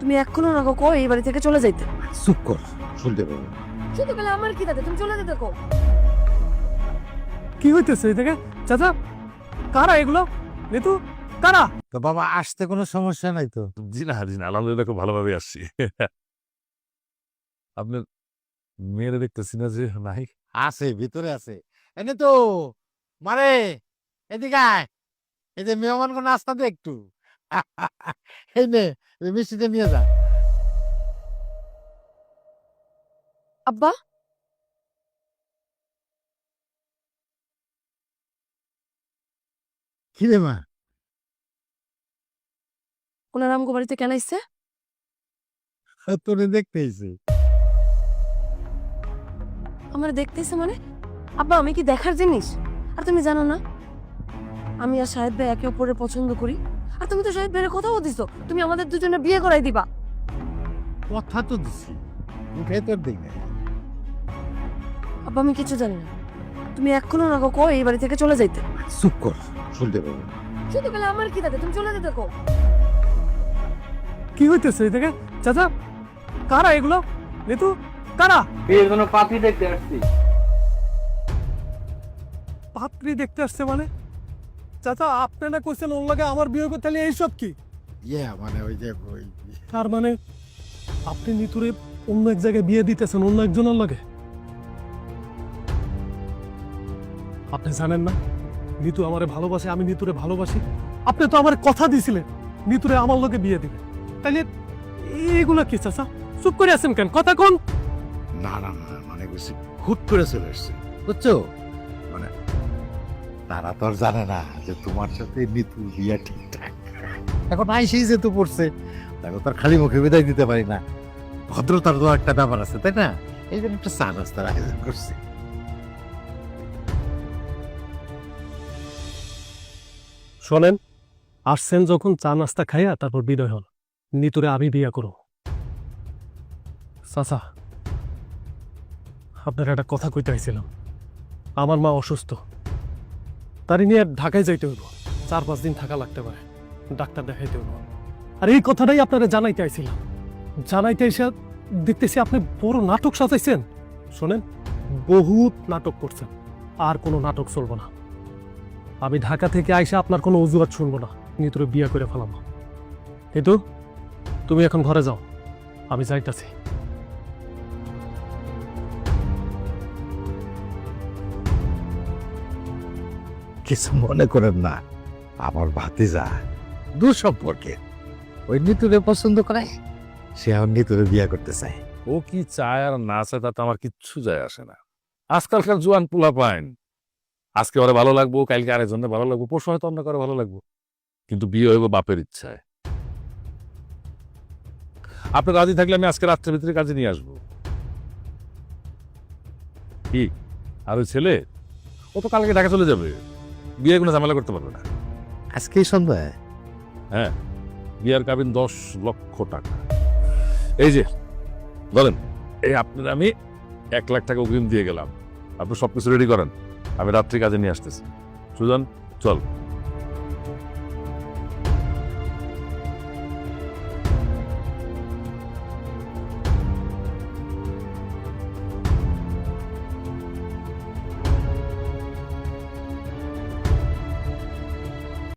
তুমি এখনও না কো এই বাড়ি থেকে চলে যাইতে। চুপ কর শুনতে পাবো। শুধু বলে আমার কি তাতে? তুমি চলে যেতে কো কি হইতেছে এই থেকে চাচা কারা এগুলো? নিতু কারা? তো বাবা আসতে কোনো সমস্যা নাই তো? জি না জি না আলহামদুলিল্লাহ খুব ভালোভাবে আসছি। আপনার মেয়েরা দেখতেছি না যে নাই? আছে ভিতরে আছে। এনে তো মারে এদিকে আয়। এই যে মেহমান কোন নাস্তা দে একটু। এই নে মিষ্টিতে নিয়ে যা আব্বা কি রে মা? ওনার আমগো বাড়িতে কেন আইছে? তোরে দেখতে এসে আমার দেখতেছে মানে? আব্বা আমি কি দেখার জিনিস? আর তুমি জানো না? আমি আর সাহেব ভাই একে অপরের পছন্দ করি। আর তুমি তো সাহেব ভাইয়ের কথাও দিছো। তুমি আমাদের দুজনে বিয়ে করাই দিবা। কথা তো দিছি উঠে তোর দিক নাই। আব্বা আমি কিছু জানি না। তুমি এখনও না কো এই বাড়ি থেকে চলে যাইতে। চুপ কর শুনতে পাবো। শুধু বলে আমার কি তাতে? তুমি চলে যেতে কো কি হইতেছে এই থেকে? চাচা কারা এগুলো? নিতু কারা? বিয়ের জন্য পাত্রী দেখতে আসছি। পাত্রী দেখতে আসছে মানে? চাচা আপনারা কইছেন ওর লাগে আমার বিয়ে করতে হলে এইসব কি? ইয়ে মানে ওই যে ওই তার মানে আপনি নিতুরে অন্য এক জায়গায় বিয়ে দিতেছেন অন্য একজনের লাগে? আপনি জানেন না? নিতু আমারে ভালোবাসে আমি নিতুরে ভালোবাসি। আপনি তো আমার কথা দিছিলেন নিতুরে আমার লোকে বিয়ে দিবেন তাহলে এগুলো কি চাচা? চুপ করে আছেন কেন? কথা কোন? না না না মানে হুট করে চলে এসছে বুঝছ? তারা তো আর জানে না যে তোমার সাথে নিতুর বিয়া ঠিকঠাক এখন আইসেই যেহেতু পড়ছে, তাকে তো আর খালি মুখে বিদায় দিতে পারি না। ভদ্রতার তো একটা ব্যাপার আছে, তাই না? এই জন্য একটা চা নাস্তার আয়োজন করছি। শোনেন, আসছেন যখন চা নাস্তা খাইয়া তারপর বিদায় হন। নিতুরে আমি বিয়া করো চাচা, আপনার একটা কথা কইতে হয়েছিলাম আমার মা অসুস্থ। তারই নিয়ে ঢাকায় যাইতে হইব। চার পাঁচ দিন থাকা লাগতে পারে। ডাক্তার দেখাইতে হইব। আর এই কথাটাই আপনারা জানাইতে আইছিলাম। জানাইতে এসে দেখতেছি আপনি বড় নাটক সাজাইছেন। শোনেন, বহুত নাটক করছেন। আর কোনো নাটক চলবো না। আমি ঢাকা থেকে আইসা আপনার কোনো অজুহাত শুনব না। নিতুরে বিয়ে করে ফেলাম কিন্তু তুমি এখন ঘরে যাও। আমি যাইতাছি। কিছু মনে করেন না। আমার ভাতিজা দূর সম্পর্কে ওই নিতুরে পছন্দ করে, সে এখন নিতুরে বিয়ে করতে চায়। ও কি চায় আর না চায় তাতে আমার কিচ্ছু যায় আসে না। আজকালকার জোয়ান পোলা পাইন। আজকে ওরা ভালো লাগবো, কালকে আরেকজনের ভালো লাগবো, পরশু হয়তো অন্য করে ভালো লাগবো। কিন্তু বিয়ে হইব বাপের ইচ্ছায়। আপনি রাজি থাকলে আমি আজকে রাত্রের ভিতরে কাজে নিয়ে আসব। কি? আর ওই ছেলে? ও তো কালকে ঢাকা চলে যাবে। বিয়ে কোনো ঝামেলা করতে পারবে না। আজকেই সন্ধ্যায়? হ্যাঁ বিয়ার কাবিন দশ লক্ষ টাকা। এই যে বলেন এই আপনার আমি এক লাখ টাকা অগ্রিম দিয়ে গেলাম। আপনি সব কিছু রেডি করেন আমি রাত্রি কাজে নিয়ে আসতেছি। সুজন চল।